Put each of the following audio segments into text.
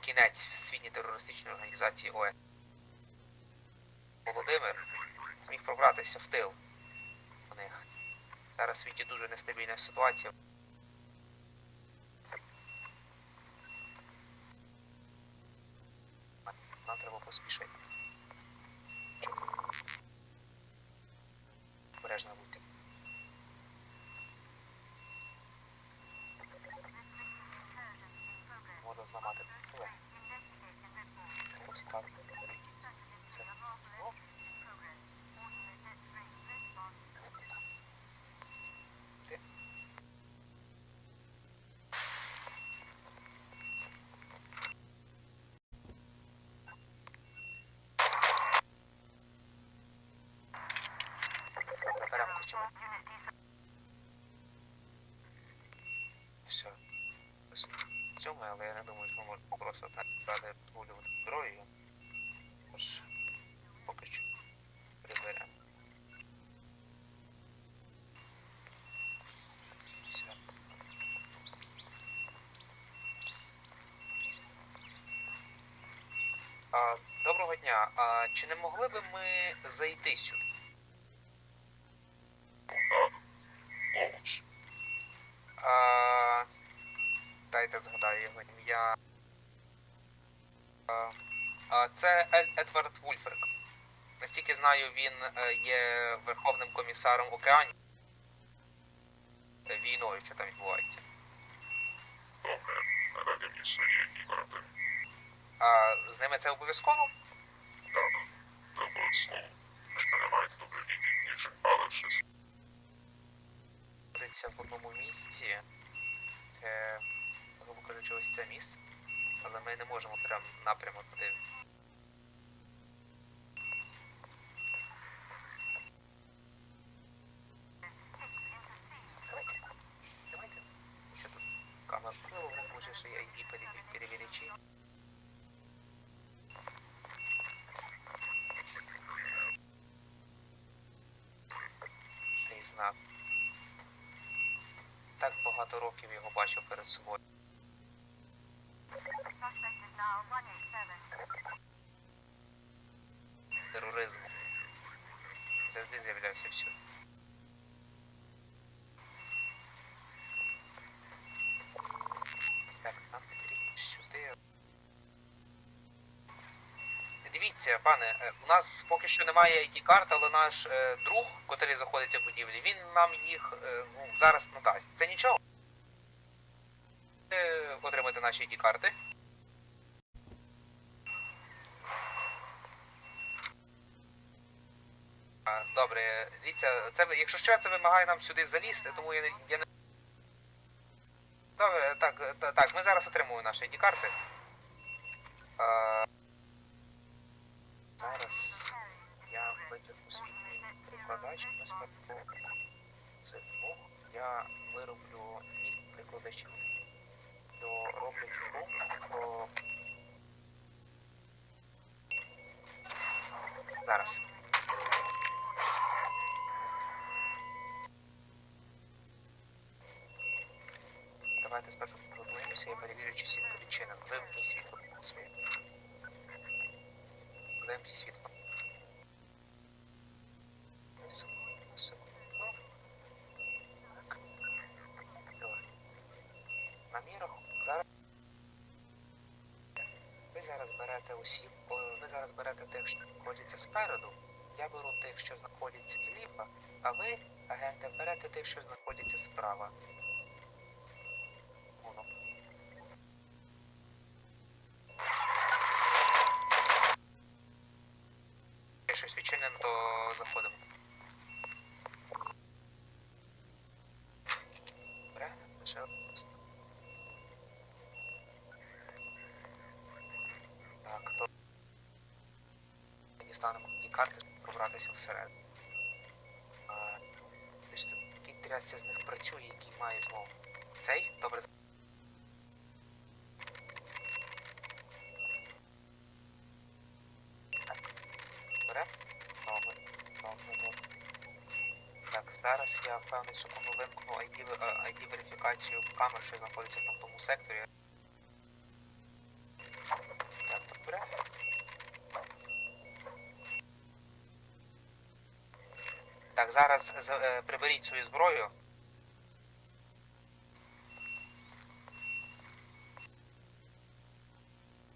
кінець всесвітній терористичної організації ОС. Володимир зміг пробратися в тил у них. Зараз в світі дуже нестабільна ситуація. Нам треба поспішити. Що це? Обережно будьте. Можна зламати поле. Поставити. Це. О, ти. Добре, беремо костюми. Все. В цьому, але я не думаю, що ми можемо просто так брати пулювати зброю. Тож, поки що приберемо. Доброго дня. А чи не могли би ми зайти сюди? А, дайте згадаю його ім'я. А, а, це Ель Едвард Вульфрик. Настільки знаю, він е, є верховним комісаром океанів. Е, Війною, що там відбувається. А з ними це обов'язково? Так, це обов'язково. Якщо не маєте добре ніж, але щось. знаходиться в одному місці, е, грубо кажучи, ось це місце, але ми не можемо прям напряму туди. Давайте, давайте. Ся тут може, що я ID. Цей знак. Так багато років його бачив перед собою. Тероризму. Завжди з'являвся всюди. Так, нам потрібно сюди. Дивіться, пане, е, у нас поки що немає ID карт, але наш е, друг, котрий знаходиться в будівлі, він нам їх е, ну, зараз надасть. Це нічого. Е, отримати наші ID карти. Добре, дивіться, це якщо що, це вимагає нам сюди залізти, тому я не. Я не... Добре, так, е, та- так, ми зараз отримуємо наші ID карти. А... Зараз я витягну свій прикладач на смертку. Це двох. Я вироблю місць прикладачів. До роблять гру про. Зараз. Давайте спершу повернемося, я перевірю, чи світло своє. Вимкніть світло. Секунду. Так. На мій зараз. Ви зараз берете усі, ви зараз берете тих, що знаходяться спереду. Я беру тих, що знаходяться зліва, а ви, агенти, берете тих, що знаходяться справа. Щось відчинено, то заходимо. Добре, лише. Так, то дістанемо і карти, щоб пробратися всередину. Ви ж трясся з них працює, який має змогу. Цей? Добре. зараз я певний секунду вимкну ID верифікацію камер, що знаходиться на тому секторі. Так, добре. Так, зараз е, приберіть свою зброю.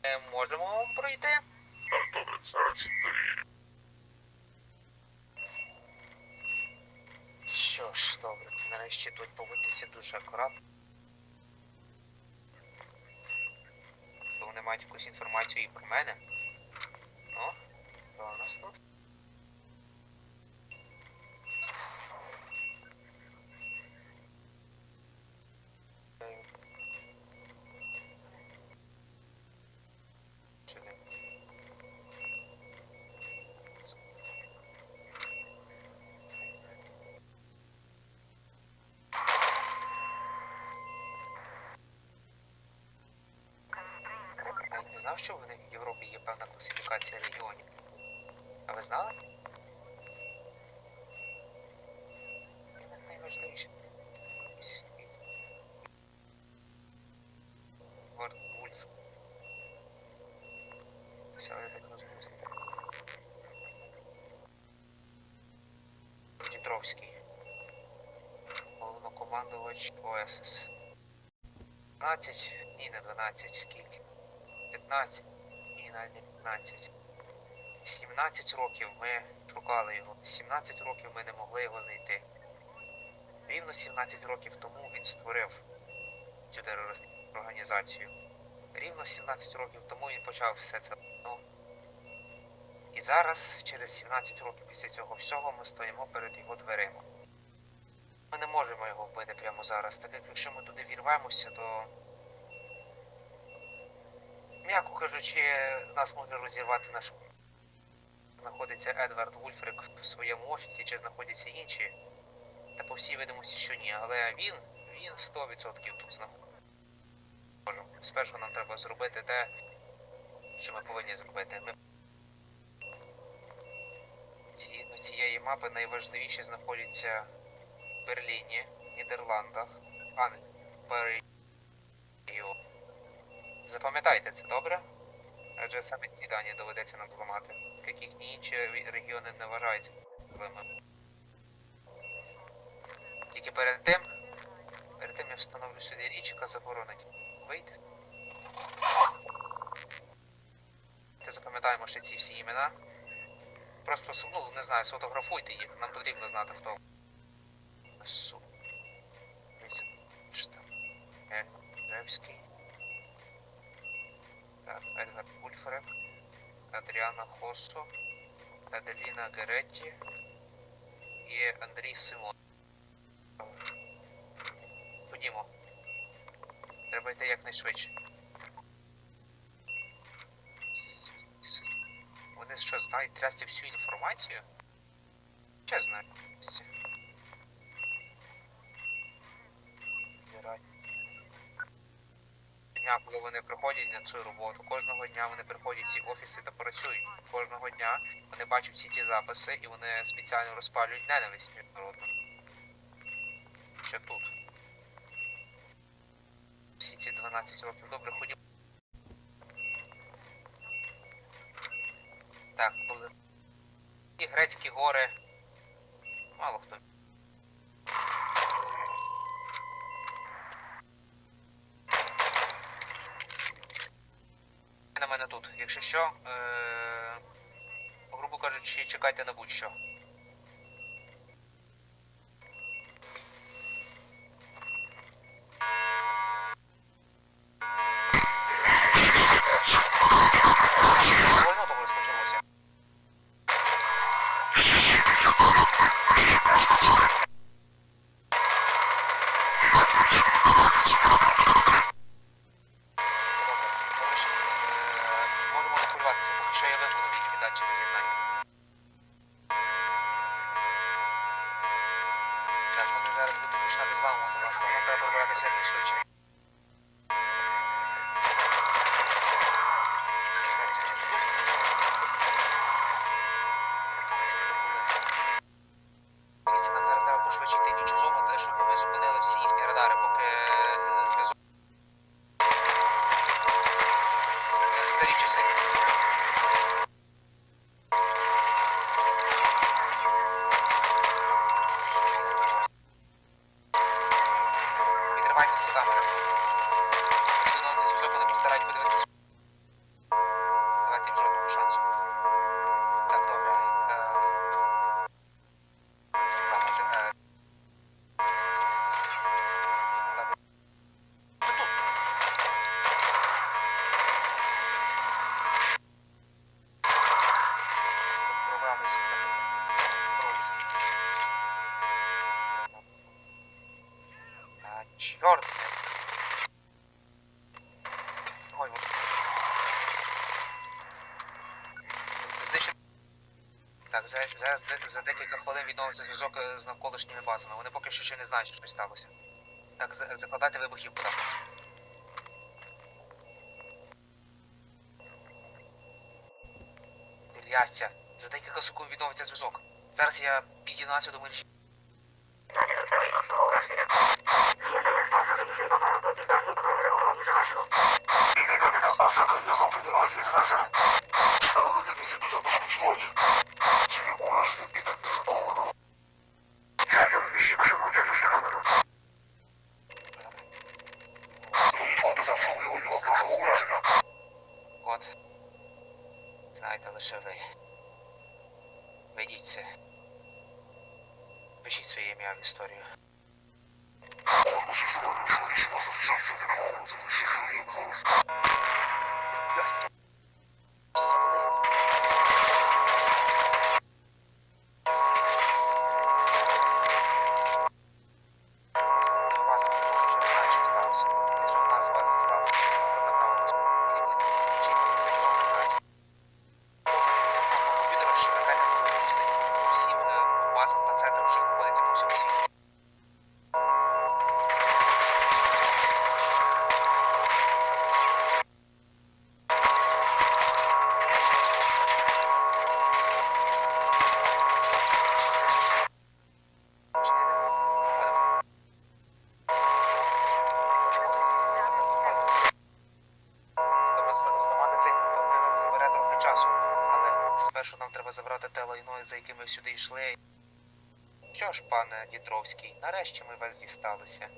Е, можемо пройти. Так, добре, зараз. Нарешті тут поводитися дуже акуратно. Бо Вони мають якусь інформацію і про мене. Ну, у нас тут? Знав, що в Європі є певна класифікація регіонів. А ви знали? Це найважливіше. Все, я так розумію. Дніпровський. Головнокомандувач ОСС. 12, ні, не 12, скільки? 15, ні, навіть не 15. 17 років ми шукали його. 17 років ми не могли його знайти. Рівно 17 років тому він створив цю терористичну організацію. Рівно 17 років тому він почав все це. Ну, і зараз, через 17 років після цього всього, ми стоїмо перед його дверима. Ми не можемо його вбити прямо зараз, так як якщо ми туди вірвемося, то М'яко кажучи, нас може розірвати наш. Знаходиться Едвард Вульфрик в своєму офісі, чи знаходяться інші. Та по всій видимості, що ні. Але він, він 100% тут знаходиться. Спершу нам треба зробити те, що ми повинні зробити. Ми... Згідно цієї мапи найважливіше знаходяться в Берліні, Нідерландах, Англії, Парижі. Запам'ятайте це, добре? Адже саме ці дані доведеться нам зламати, як їхні інші регіони не вважаються важливими. Тільки перед тим, перед тим я встановлю сюди річ, яка заборонить вийти. Ти запам'ятаємо ще ці всі імена. Просто, ну, не знаю, сфотографуйте їх, нам потрібно знати хто. Су. Штаб. Адріана Хосо, Аделіна Геретті і Андрій Симон. Ходімо. Треба йти якнайшвидше. Вони що, знають трясти всю інформацію? Ще знаю. Дня, коли вони приходять на цю роботу, кожного дня вони приходять в ці офіси та працюють. Кожного дня вони бачать всі ті записи і вони спеціально розпалюють ненависть міжнародну. Що тут? Всі ці 12 років добре ходів. Так, були. Ті грецькі гори. Мало хто. Мене тут. Якщо що, е... грубо кажучи, чекайте на будь-що. Так, за, за, за, декілька хвилин відновився зв'язок е, з навколишніми базами. Вони поки що ще не знають, що щось сталося. Так, за, закладайте вибухівку там. Ільясця, за декілька секунд відновиться зв'язок. Зараз я під'єднаю до мережі. От. Знаєте лише ви. Ведіть це. Пишіть в історію. За якими ми сюди йшли. Що ж, пане Дідровський, нарешті ми вас дісталися.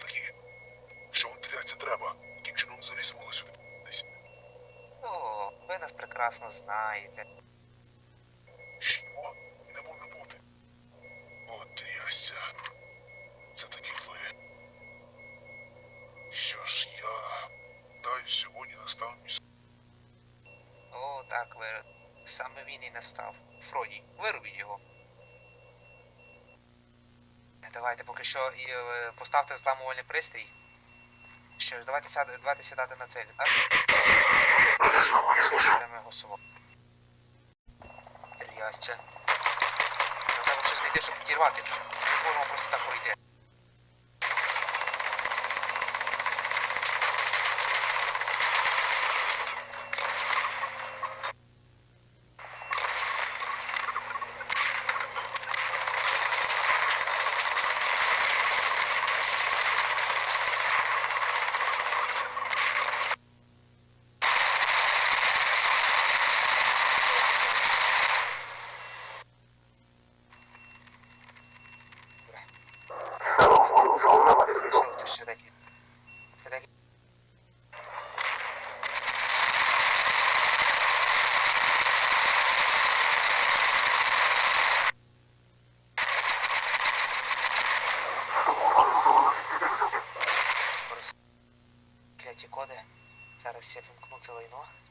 Такі. Що вам трясся треба? Яким чином взагалі сюди? О, ви нас прекрасно знаєте. Що? Не може бути. От трясся. Це таки ви. Що ж я... Дай сьогодні настав мій О, так, ви він і. Фродій, вирубіть його. Давайте поки що е, поставте зламувальний пристрій. Що ж, давайте, сяд... давайте сідати на цілі, так? Прямо голосово. Трясця. Нам треба щось знайти, щоб підірвати. Не зможемо просто так пройти. ちうど